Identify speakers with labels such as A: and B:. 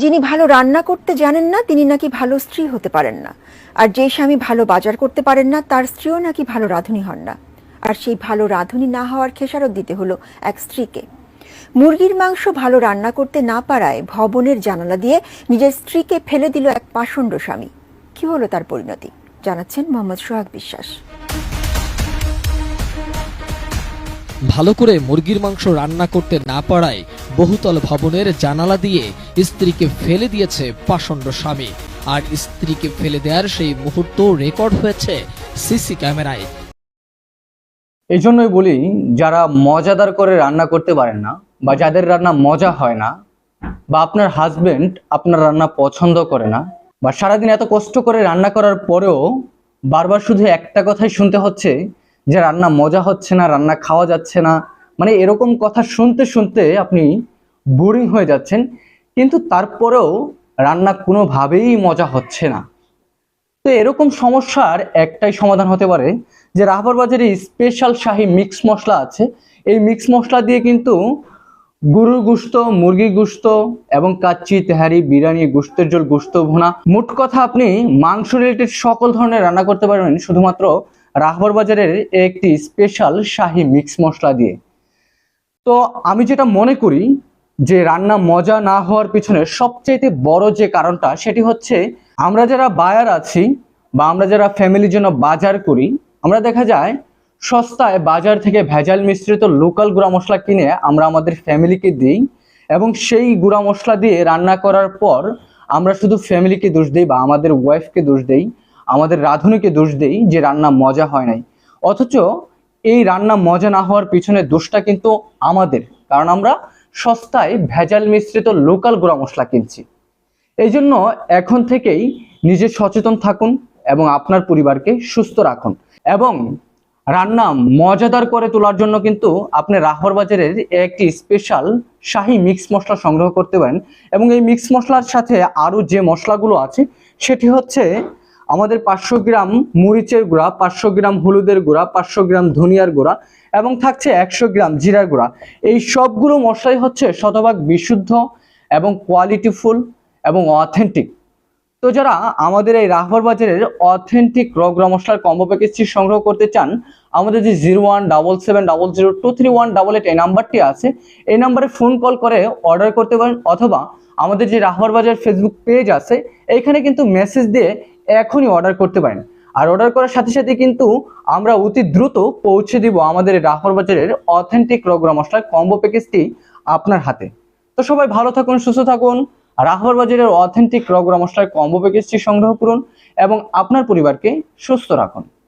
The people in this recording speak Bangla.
A: যিনি ভালো রান্না করতে জানেন না, তিনি নাকি ভালো স্ত্রী হতে পারেন না। আর যে স্বামী ভালো বাজার করতে পারেন না, তার স্ত্রীও নাকি ভালো রাঁধুনি হন না। আর সেই ভালো রাঁধুনি না হওয়ার খেসারত দিতে হলো এক স্ত্রীকে। মুরগির মাংস ভালো রান্না করতে না পারায় ভবনের জানালা দিয়ে নিজের স্ত্রীকে ফেলে দিল এক পাষণ্ড স্বামী। কি হলো তার পরিণতি? জানাচ্ছেন মোহাম্মদ সোহাগ বিশ্বাস।
B: ভালো করে মুরগির মাংস রান্না করতে না পারায় বহুতল ভবনের জানালা দিয়ে স্ত্রীকে ফেলে দিয়েছে পাষণ্ড স্বামী। আর স্ত্রীকে ফেলে দেওয়ার সেই মুহূর্ত রেকর্ড হয়েছে সিসি ক্যামেরায়।
C: এই জন্যই বলি, যারা মজাদার করে রান্না করতে পারেন না বা যাদের রান্না মজা হয় না বা আপনার হাজবেন্ড আপনার রান্না পছন্দ করে না বা সারাদিন এত কষ্ট করে রান্না করার পরেও বারবার শুধু একটা কথাই শুনতে হচ্ছে যে রান্না মজা হচ্ছে না, রান্না খাওয়া যাচ্ছে না মানে এরকম কথা শুনতে শুনতে আপনি বোরিং হয়ে যাচ্ছেন, কিন্তু তারপরেও রান্না কোনোভাবেই মজা হচ্ছে না। তো এরকম সমস্যার একটাই সমাধান হতে পারে যে রাহবার বাজারে স্পেশাল শাহি মিক্স মশলা আছে। এই মিক্স মশলা দিয়ে কিন্তু গরুর গুস্ত মুরগি গুস্ত এবং কাচ্চি, তেহারি, বিরিয়ানি গুস্তের জল গুস্ত ভুনা, মোট কথা আপনি মাংস রিলেটেড সকল ধরনের রান্না করতে পারবেন, শুধুমাত্র রাহবার বাজারের একটি স্পেশাল শাহি মিক্স মশলা দিয়ে। তো আমি যেটা মনে করি যে রান্না মজা না হওয়ার পিছনে সবচেয়ে বড় যে কারণটা, সেটি হচ্ছে আমরা যারা বায়ার আছি বা আমরা যারা ফ্যামিলির জন্য বাজার করি, আমরা দেখা যায় সস্তায় বাজার থেকে ভেজাল মিশ্রিত লোকাল গুঁড়া মশলা কিনে আমরা আমাদের ফ্যামিলিকে দিই এবং সেই গুঁড়া মশলা দিয়ে রান্না করার পর আমরা শুধু ফ্যামিলিকে দোষ দিই বা আমাদের ওয়াইফকে দোষ দেই, আমাদের রাঁধুনিকে দোষ দেই যে রান্না মজা হয় নাই। অথচ এই রান্না মজা না হওয়ার পিছনে দোষটা কিন্তু আমাদের। কারণ আমরা সস্তায় ভেজাল মিশ্রিত লোকাল গুঁড়া মশলা কিনছি। এই জন্য এখন থেকেই নিজে সচেতন থাকুন এবং আপনার পরিবারকে সুস্থ রাখুন। এবং রান্না মজাদার করে তোলার জন্য কিন্তু আপনি রাহর বাজারের একটি স্পেশাল শাহি মিক্স মশলা সংগ্রহ করতে পারেন। এবং এই মিক্স মশলার সাথে আরও যে মশলাগুলো আছে, সেটি হচ্ছে আমাদের পাঁচশো গ্রাম মরিচের গুঁড়া, পাঁচশো গ্রাম হলুদের গুঁড়া, পাঁচশো গ্রাম ধনিয়ার গুঁড়া এবং থাকছে একশো গ্রাম জিরার গুঁড়া। এই সবগুলো মশলাই হচ্ছে শতভাগ বিশুদ্ধ এবং কোয়ালিটিফুল এবং অথেন্টিক তো যারা আমাদের এই রাহবার বাজারের অথেন্টিক রগরা মশলার কম্বো প্যাকেজটি সংগ্রহ করতে চান, আমাদের যে zero one double seven double zero two three one double eight এই নাম্বারটি আছে, এই নাম্বারে ফোন কল করে অর্ডার করতে পারেন অথবা আমাদের যে রাহবার বাজার ফেসবুক পেজ আছে, এইখানে কিন্তু মেসেজ দিয়ে এখনই অর্ডার করতে পারেন। আর অর্ডার করার সাথে সাথে কিন্তু আমরা অতি দ্রুত পৌঁছে দিব আমাদের এই রাহবার বাজারের অথেন্টিক রগরা মশলার কম্বো প্যাকেজটি আপনার হাতে। তো সবাই ভালো থাকুন, সুস্থ থাকুন। রাহবার বাজারের অথেন্টিক রগরা মশলার কম্বো প্যাকেজটি সংগ্রহ করুন এবং আপনার পরিবারকে সুস্থ রাখুন।